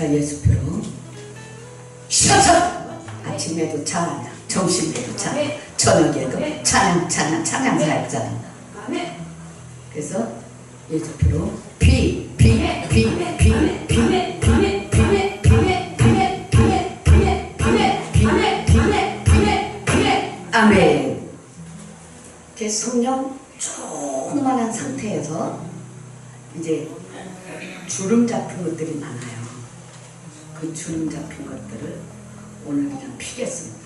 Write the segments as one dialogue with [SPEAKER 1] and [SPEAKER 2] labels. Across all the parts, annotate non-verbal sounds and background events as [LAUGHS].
[SPEAKER 1] 자 예수표로. 샤샤 아침에도 찬양 점심에도 찬양 저녁에도 찬양 찬양 찬양 사역자다 그래서 예수표로 비 비 비 비 아멘. 이렇게 성령 충만한 상태에서 이제 주름 잡힌 것들이 많아요. 그 주름 잡힌 것들을 오늘 그냥 피겠습니다.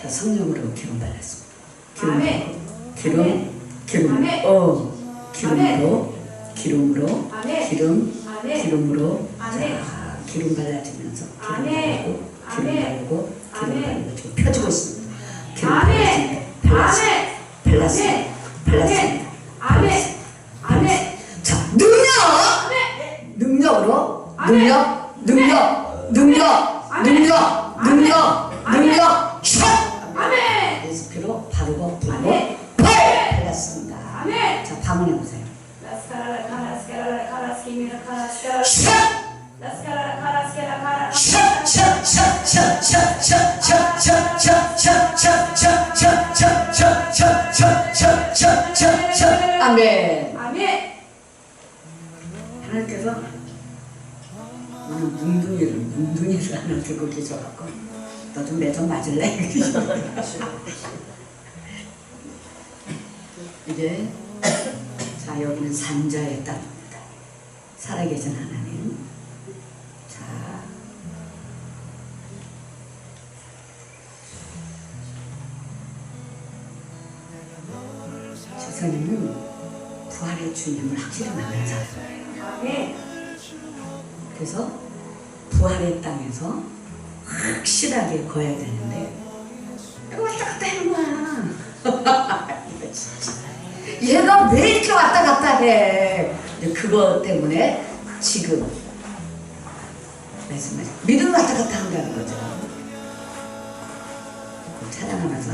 [SPEAKER 1] 자, 성령으로 기름 발랐습니다. 기름,
[SPEAKER 2] 아멘.
[SPEAKER 1] 기름,
[SPEAKER 2] 아멘.
[SPEAKER 1] 기름,
[SPEAKER 2] 아멘.
[SPEAKER 1] 어, 기름으로, 기름으로,
[SPEAKER 2] 아멘.
[SPEAKER 1] 기름,
[SPEAKER 2] 아멘.
[SPEAKER 1] 기름으로,
[SPEAKER 2] 아멘.
[SPEAKER 1] 자, 기름 발라지면서 기름
[SPEAKER 2] 아멘.
[SPEAKER 1] 바르고, 기름
[SPEAKER 2] 아멘.
[SPEAKER 1] 바르고, 기름
[SPEAKER 2] 아멘.
[SPEAKER 1] 바르고 지금 펴지고 있습니다. 기름
[SPEAKER 2] 아멘.
[SPEAKER 1] 발랐습니다. 발랐습니다. 발랐습니다.
[SPEAKER 2] 아멘. 아멘.
[SPEAKER 1] 자, 능력!
[SPEAKER 2] 아멘.
[SPEAKER 1] 능력으로
[SPEAKER 2] 아멘.
[SPEAKER 1] 능력 능력 능력, 능력, 능력, 능력, 축!
[SPEAKER 2] 아멘.
[SPEAKER 1] 예수피로 바르고 불고 팔! 그렇습니다.
[SPEAKER 2] 아멘.
[SPEAKER 1] 자, 방문해 보세요. 축! 아멘.
[SPEAKER 2] 아멘.
[SPEAKER 1] 하나님께서 오늘 문도 뭉둥이를 하나 들고 계셔갖고 너좀매좀 맞을래? [LAUGHS] 이제 자 여기는 산자의 땅입니다. 살아계신 하나님. 자 세상에는 부활의 주님을 확실히 만난 사람이에요.
[SPEAKER 2] 아멘.
[SPEAKER 1] 그래서 부활의 땅에서 확실하게 거야 되는데 [LAUGHS] 이거 왔다 갔다 하는 거야. 얘가 왜 이렇게 왔다 갔다 해? 그거 때문에 지금 말씀하신 믿음 왔다 갔다 한다는 거죠. 찬양하면서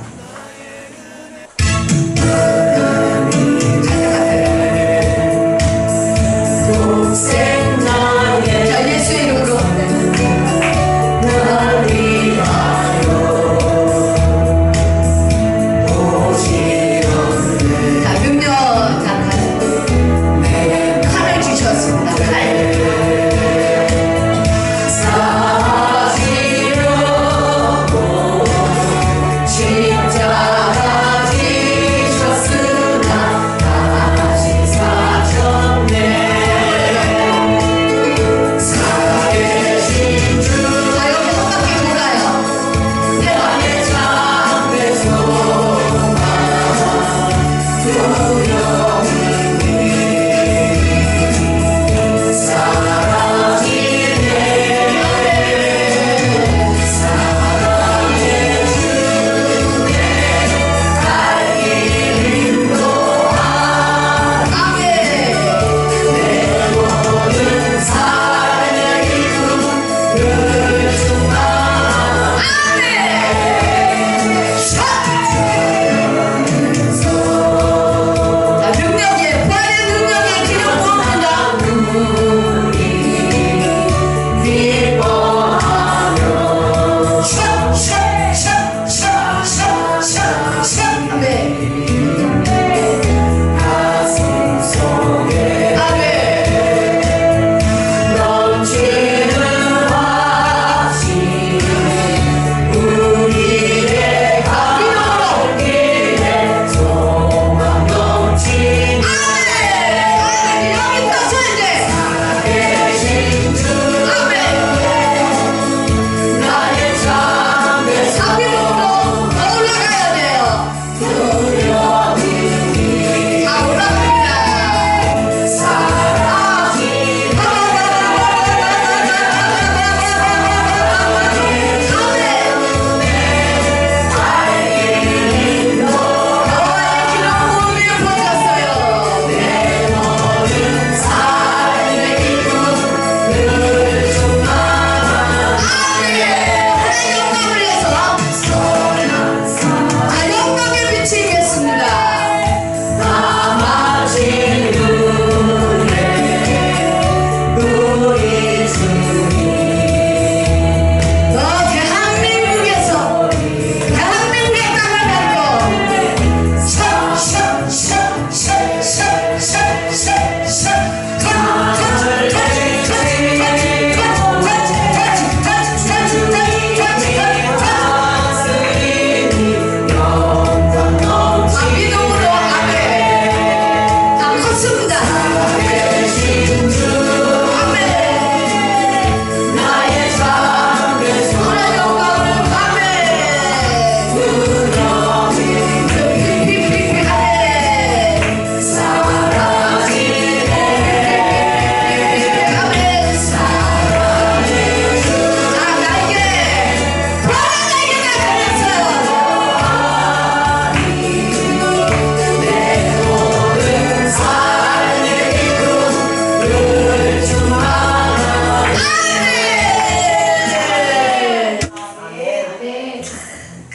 [SPEAKER 1] 없습니다.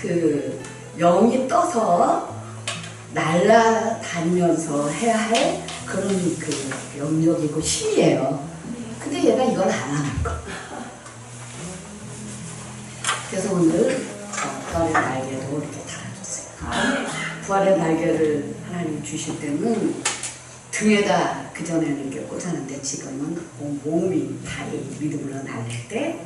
[SPEAKER 1] 그 영이 떠서 날아다니면서 해야 할 그런 그 영역이고 힘이에요. 근데 얘가 이걸 안 하는 거. 그래서 오늘 어, 부활의 날개도 이렇게 달아줬어요. 부활의 날개를 하나님 주실 때는 등에다 그 전에는 이렇게 꽂았는데 지금은 온 몸이 다이 믿음으로 날릴 때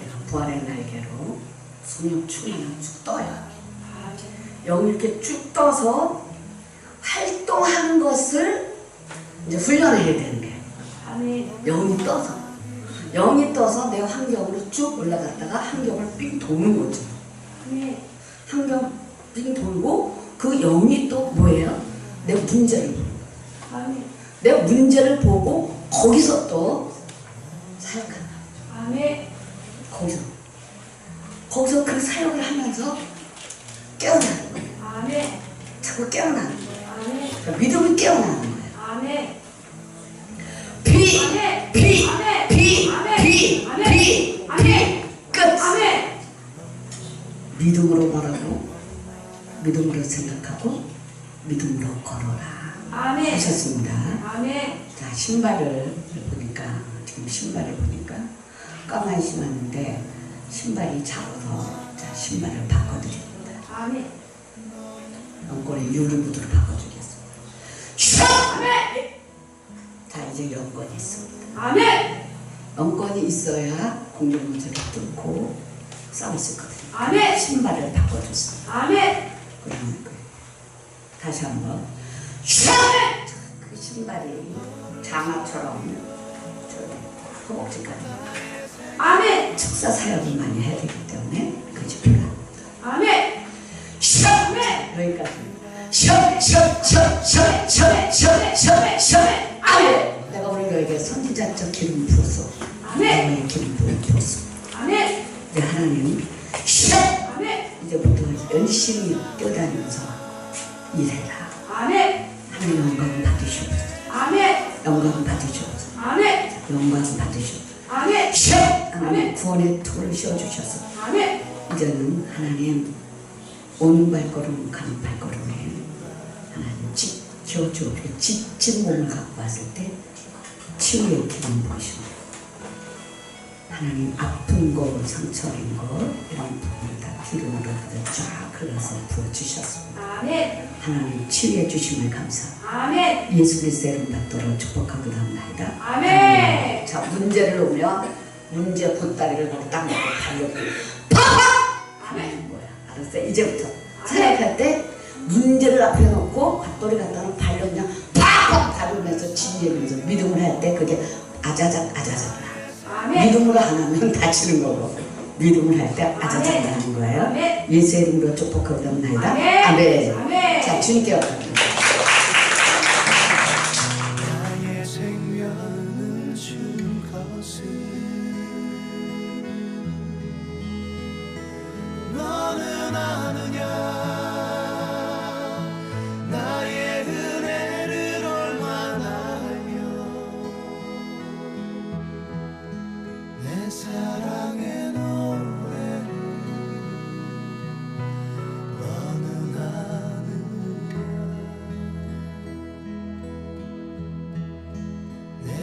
[SPEAKER 1] 내가 부활의 날개로 성령 충만하면 쭉 떠요. 영이 이렇게 쭉 떠서 활동하는 것을 이제 훈련해야 되는 거예요. 영이 떠서. 영이 떠서 내 환경으로 쭉 올라갔다가 환경을 삥 도는 거죠. 환경 삥 돌고 그 영이 또 뭐예요? 내 문제를. 내 문제를 보고 거기서 또.
[SPEAKER 2] 아멘.
[SPEAKER 1] 거기서. 거기서 그 사역을 하면서 깨어나는 거예요.
[SPEAKER 2] 아멘.
[SPEAKER 1] 자꾸 깨어나는 거예요.
[SPEAKER 2] 아멘.
[SPEAKER 1] 그러니까 믿음이 깨어나는 거예요.
[SPEAKER 2] 아멘.
[SPEAKER 1] 비,
[SPEAKER 2] 아멘.
[SPEAKER 1] 비,
[SPEAKER 2] 아멘.
[SPEAKER 1] 비,
[SPEAKER 2] 아멘.
[SPEAKER 1] 비,
[SPEAKER 2] 아멘.
[SPEAKER 1] 비,
[SPEAKER 2] 아멘.
[SPEAKER 1] 끝.
[SPEAKER 2] 아멘.
[SPEAKER 1] 믿음으로 말하고, 믿음으로 생각하고, 믿음으로 걸어라.
[SPEAKER 2] 아멘.
[SPEAKER 1] 하셨습니다.
[SPEAKER 2] 아멘.
[SPEAKER 1] 자, 신발을 보니까, 지금 신발을 보니까, 까만 신었는데, 신발이 작아서, 자, 신발을 바꿔드립니다.
[SPEAKER 2] 아멘.
[SPEAKER 1] 연골에 유리구두로 바꿔주겠습니다. 샥!
[SPEAKER 2] 아멘.
[SPEAKER 1] 자, 이제 연건이 있습니다.
[SPEAKER 2] 아멘.
[SPEAKER 1] 연건이 있어야 공룡문제를 뚫고 싸울 수 있거든요.
[SPEAKER 2] 아멘.
[SPEAKER 1] 신발을 바꿔줬습니다.
[SPEAKER 2] 아멘.
[SPEAKER 1] 그러면 그 다시 한번 샥! 그 신발이 장화처럼 저 허벅지까지
[SPEAKER 2] 아멘.
[SPEAKER 1] 축사 사역을 많이 해야 되기 때문에 그 집회가.
[SPEAKER 2] 아멘.
[SPEAKER 1] 시작.
[SPEAKER 2] 아멘.
[SPEAKER 1] 여기까지. 시작, 시작, 시작, 시작, 시작, 시작, 시작, 시작. 아멘. 내가 오늘 너에게 선지자적 기름 부었어.
[SPEAKER 2] 아멘.
[SPEAKER 1] 영의 기름 부었어.
[SPEAKER 2] 아멘.
[SPEAKER 1] 내 하나님. 시작.
[SPEAKER 2] 아멘.
[SPEAKER 1] 이제부터 열심히 뛰어다니면서 일해라.
[SPEAKER 2] 아멘.
[SPEAKER 1] 하나님 영광을 받으시옵소서.
[SPEAKER 2] 아멘.
[SPEAKER 1] 영광을 받으시옵소서.
[SPEAKER 2] 아멘.
[SPEAKER 1] 영광을 받으시옵소서.
[SPEAKER 2] 아멘.
[SPEAKER 1] 샥! 하나님. 구원의 토를 씌워주셔서
[SPEAKER 2] 아멘.
[SPEAKER 1] 이제는 하나님 온 발걸음 가는 발걸음에 하나님 지켜줘 지친 몸을 갖고 왔을 때 치유의 기름 부으시고 하나님 아픈 거 상처인 거 이런 부분을 다 기름으로 쫙 흘러서 부어주셨습니다
[SPEAKER 2] 아멘.
[SPEAKER 1] 하나님 치유해 주심을 감사합니다
[SPEAKER 2] 아멘.
[SPEAKER 1] 예수 그리스도의 이름 받도록 축복하고
[SPEAKER 2] 아멘.
[SPEAKER 1] 자 문제를 오면 문제 보따리를 거기 딱 놓고 달려고. 팍팍 하나님 뭐야 알았어? 이제부터. 생각할 때 문제를 앞에 놓고 밧돌이 갖다는 발로 그냥 팍팍 다루면서 지지면서 믿음을 할 때 그게 아자작 아자작.
[SPEAKER 2] 아멘.
[SPEAKER 1] 믿음으로 안 하면 다치는 거고. 믿음을 할 때 아자작. 하는 거예요. 예수의 이름으로 축복하고 나옵니다.
[SPEAKER 2] 아멘.
[SPEAKER 1] 자 주님께 감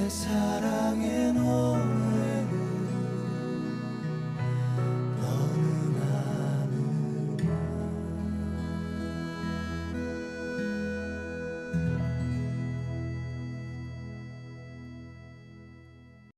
[SPEAKER 3] 세상